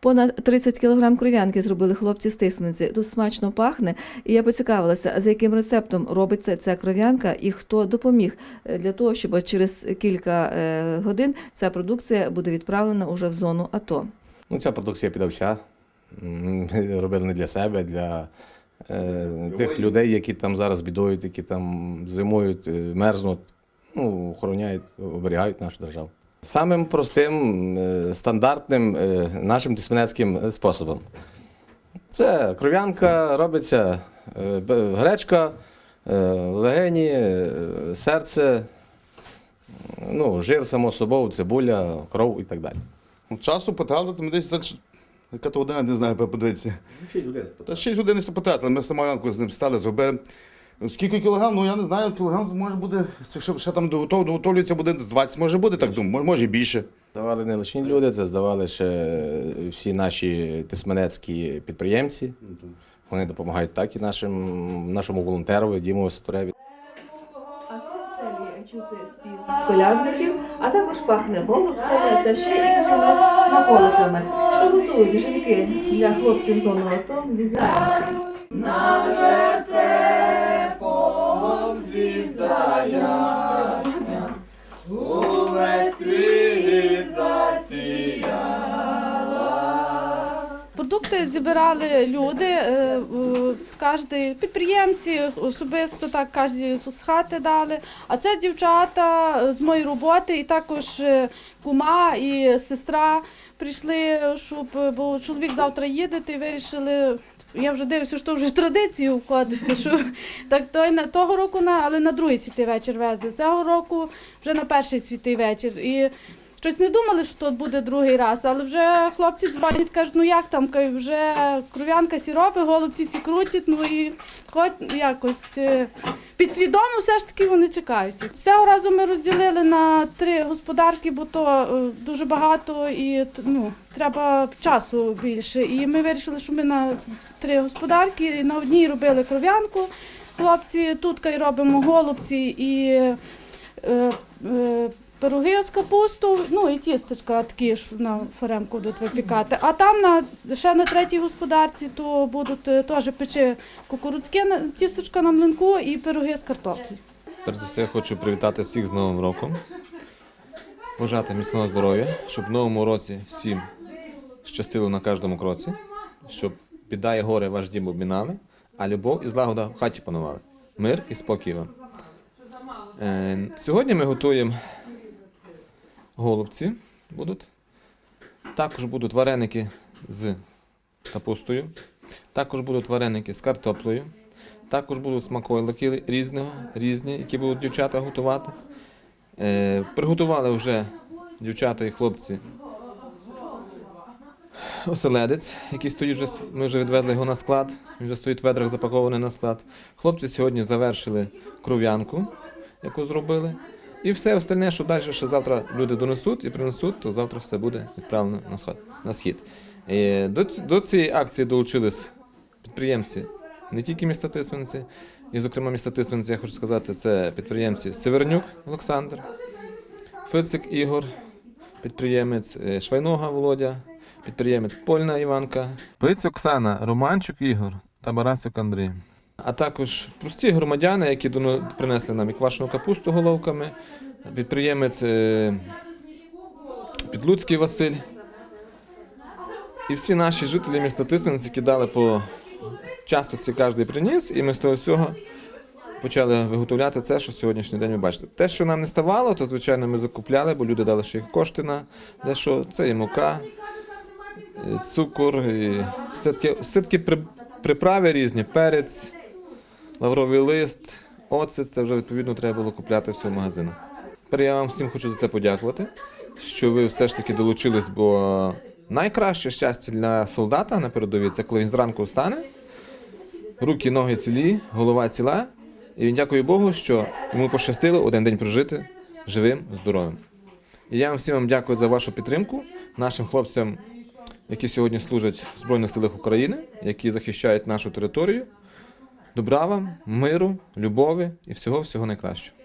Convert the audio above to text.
Понад 30 кілограм кров'янки зробили хлопці з Тисменці. Тут смачно пахне. І я поцікавилася, за яким рецептом робиться ця кров'янка і хто допоміг е, для того, щоб через кілька е, годин ця продукція буде відправлена уже в зону АТО. Ну, ця продукція піде вся. Робили не для себе, для е, тих людей, які там зараз бідують, які там зимують, е, мерзнуть, ну, охороняють, оберігають нашу державу. Самим простим, е, стандартним е, нашим тисменецьким способом. Це кров'янка, робиться е, гречка, легені, серце, ну, жир, само собою, цибуля, кров і так далі. Часу потратили, ми десь за яка то година, не знаю, подивитися. Та 6 годин не потратили. Ми самого ранку з ним стали, зробили. Скільки кілограм? Ну я не знаю, кілограм може буде, ще, ще там доготов, доготовлюється буде з 20, може буде, так думаю, може більше. Здавали не лише люди, це здавали ще всі наші тисменецькі підприємці. Вони допомагають так і нашим, нашому волонтерові Дімові Сатуреві. А це в селі чути спів колядників, а також пахне голубцями та ще іншими смаколиками. Що готують жінки для хлопців зону АТО, дізнаємося. Продукти зібрали люди, е, кожний підприємці, особисто так кожні з хати дали. А це дівчата е, з моєї роботи, і також е, кума і сестра прийшли, щоб бо чоловік завтра їде, і вирішили. Я вже дивлюся, що вже в традицію входить, що так той на того року на але на другий святий вечір везли. Цього року вже на перший святий вечір. І Щось не думали, що тут буде другий раз, але вже хлопці дзвонять, кажуть, ну як там, вже кров'янка сі робить, голубці сі крутять, ну і хоч якось е, підсвідомо все ж таки вони чекають. Цього разу ми розділили на три господарки, бо то е, дуже багато і ну, треба часу більше. І ми вирішили, що ми на три господарки, і на одній робили кров'янку. Хлопці тут робимо голубці і е, е, пироги з капусту, ну і тістечка такі ж на фаремку будуть випікати. А там на ще на третій господарці то будуть е, теж печи кукурудзьке на- тістечка на млинку і пироги з картоплі. Перш за все хочу привітати всіх з Новим роком, бажати міцного здоров'я, щоб в новому році всім щастило на кожному кроці, щоб біда і горе ваш дім обмінали, а любов і злагода в хаті панували. Мир і спокій вам. Е, Сьогодні ми готуємо голубці. Будуть. Також будуть вареники з капустою. Також будуть вареники з картоплею. Також будуть смаколики різного, різні, які будуть дівчата готувати. Е, приготували вже дівчата і хлопці оселедець, який стоїть вже, ми вже відвезли його на склад. Він вже стоїть в ведрах запакований на склад. Хлопці сьогодні завершили кров'янку, яку зробили. І все остальне, що далі ще завтра люди донесуть і принесуть, то завтра все буде відправлено на сход, на схід. До, до цієї акції долучились підприємці не тільки міста Тисменці, і, зокрема, міста Тисменці, я хочу сказати, це підприємці Севернюк Олександр, Фицик Ігор, підприємець е, Швайнога Володя, підприємець Польна Іванка, Пиць Оксана, Романчук Ігор та Барасюк Андрій. А також прості громадяни, які принесли нам і квашену капусту головками, підприємець е, Підлуцький Василь. І всі наші жителі міста Тисменець, які дали по частості кожен приніс, і ми з того всього почали виготовляти це, що сьогоднішній день ви бачите. Те, що нам не ставало, то звичайно ми закупляли, бо люди дали ще їх кошти на дещо. Це і мука, і цукор, і все таки, все таки при, приправи різні, перець, лавровий лист, оцет, це вже відповідно треба було купляти все в магазинах. Тепер я вам всім хочу за це подякувати, що ви все ж таки долучились, бо найкраще щастя для солдата на передовій це коли він зранку встане, руки, ноги цілі, голова ціла. І він дякує Богу, що йому пощастило один день прожити живим, здоровим. І я вам всім вам дякую за вашу підтримку, нашим хлопцям, які сьогодні служать в Збройних силах України, які захищають нашу територію. Добра вам, миру, любові і всього всього найкращого.